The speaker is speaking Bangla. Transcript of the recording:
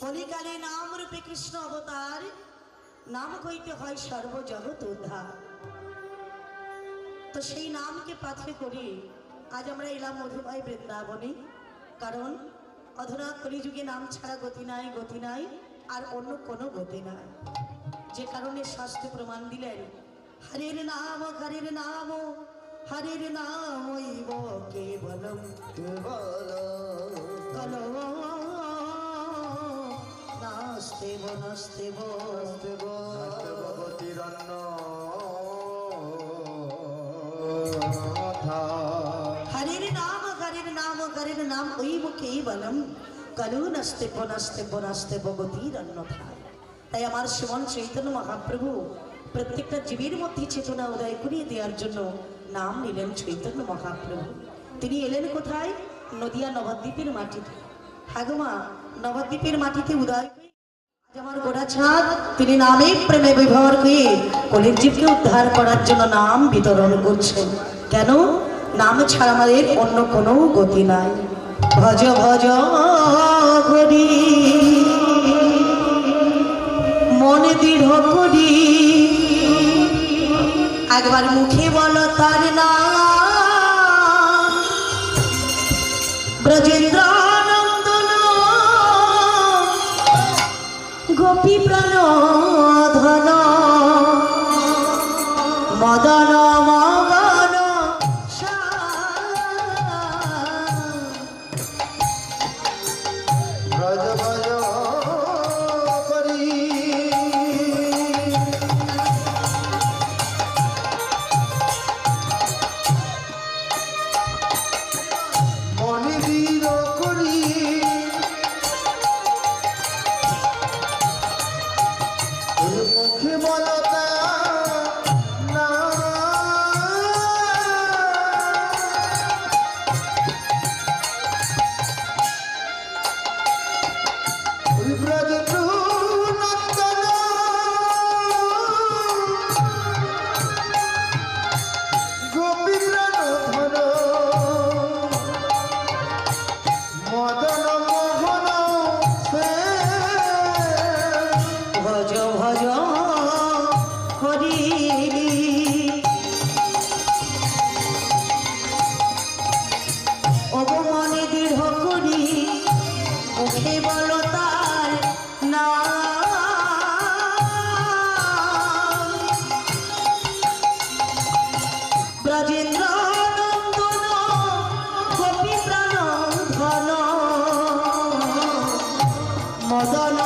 কলিকালে নাম রূপে কৃষ্ণ অবতার, নাম হয় উদ্ধার তো সেই নামকে পাথে করি আজ আমরা এলাম মধুময় বৃন্দাবনে। কারণ অধুনা কলিযুগে নাম ছাড়া গতি নাই গতি নাই, আর অন্য কোনো গতি নাই। যে কারণে শাস্ত্রে প্রমাণ দিলেন, হরের নাম হরের নাম হরের নাম ইব কেবলম কেবল কলো নাস্তেব নাস্তেব হরের নাম হরের নাম হরের নাম ওই মুখে বলম কলু নাস্তে বনাস্তে বনাস্তে বগতির অন্যথায় তাই আমার শ্রীমন চৈতন্য মহাপ্রভু প্রত্যেকটা জীবের মধ্যে চেতনা উদয় করিয়ে দেওয়ার জন্য নাম নিলেন চৈতন্য মহাপ্রভু। তিনি এলেন কোথায়? নদিয়া নবদ্বীপের মাটিতে। হাগুমা নবদ্বীপের মাটিতে উদয় আমার গোড়া ছাদ। তিনি নামে প্রেমে বিভর হয়ে কলির জীবকে উদ্ধার করার জন্য নাম বিতরণ করছেন। কেন? নাম ছাড়া আমাদের অন্য কোনো গতি নাই। ভজ ভজ করি মনে দৃঢ় করি। একবার মুখে বলো তার না ব্রজেন্দ্র বলতা হরি অবমনে দৃঢ় করি মুখে তার না ব্রজেন্দ্র মদন